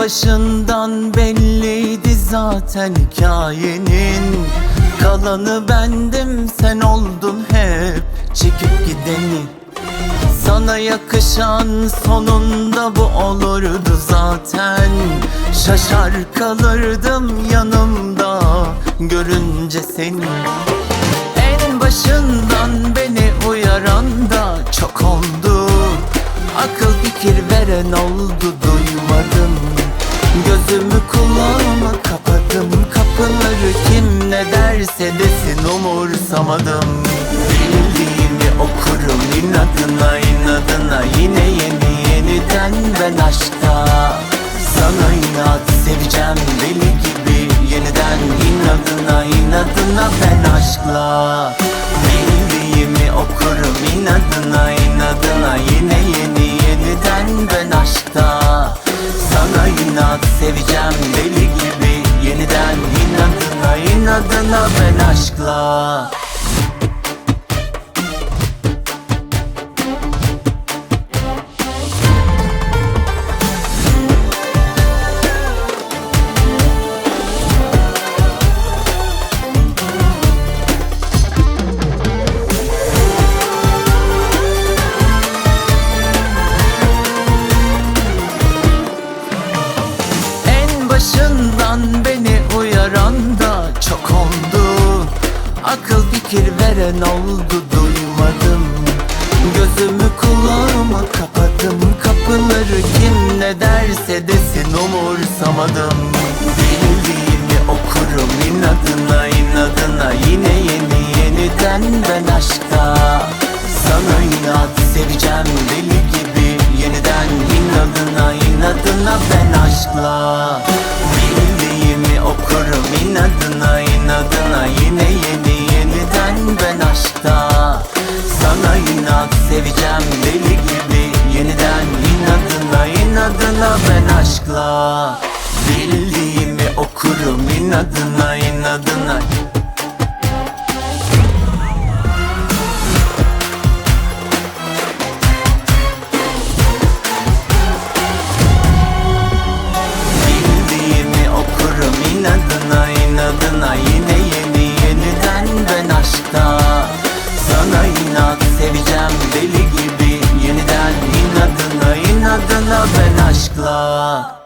başından belliydi zaten hikayenin. Kalanı bendim sen oldun hep çekip gideni. Sana yakışan sonunda bu olurdu zaten. Şaşar kalırdım yanımda görünce seni. En başından beni uyaran da çok oldu. Akıl fikir veren oldu derse desin umursamadım Bildiğimi okurum inadına inadına. Yine yeni yeniden ben aşkta. Sana inat seveceğim deli gibi. Yeniden inadına inadına ben aşkla. Bildiğimi okurum inadına inadına. Yine yeni yeniden ben aşkta. Sana inat seveceğim deli gibi. Yeniden inadına inadına ben aşkla. Başından beni Akıl fikir veren oldu duymadım. Gözümü kulağımı kapadım Kapıları kim ne derse desin umursamadım. Bildiğimi okurum inadına inadına. Yine yeni yeniden ben aşkta. Sana inat seveceğim deli gibi. Yeniden inadına inadına ben aşkla Sana inat seveceğim deli gibi. Yeniden inadına inadına ben aşkla. Bildiğimi okurum inadına inadına inadına ben aşkla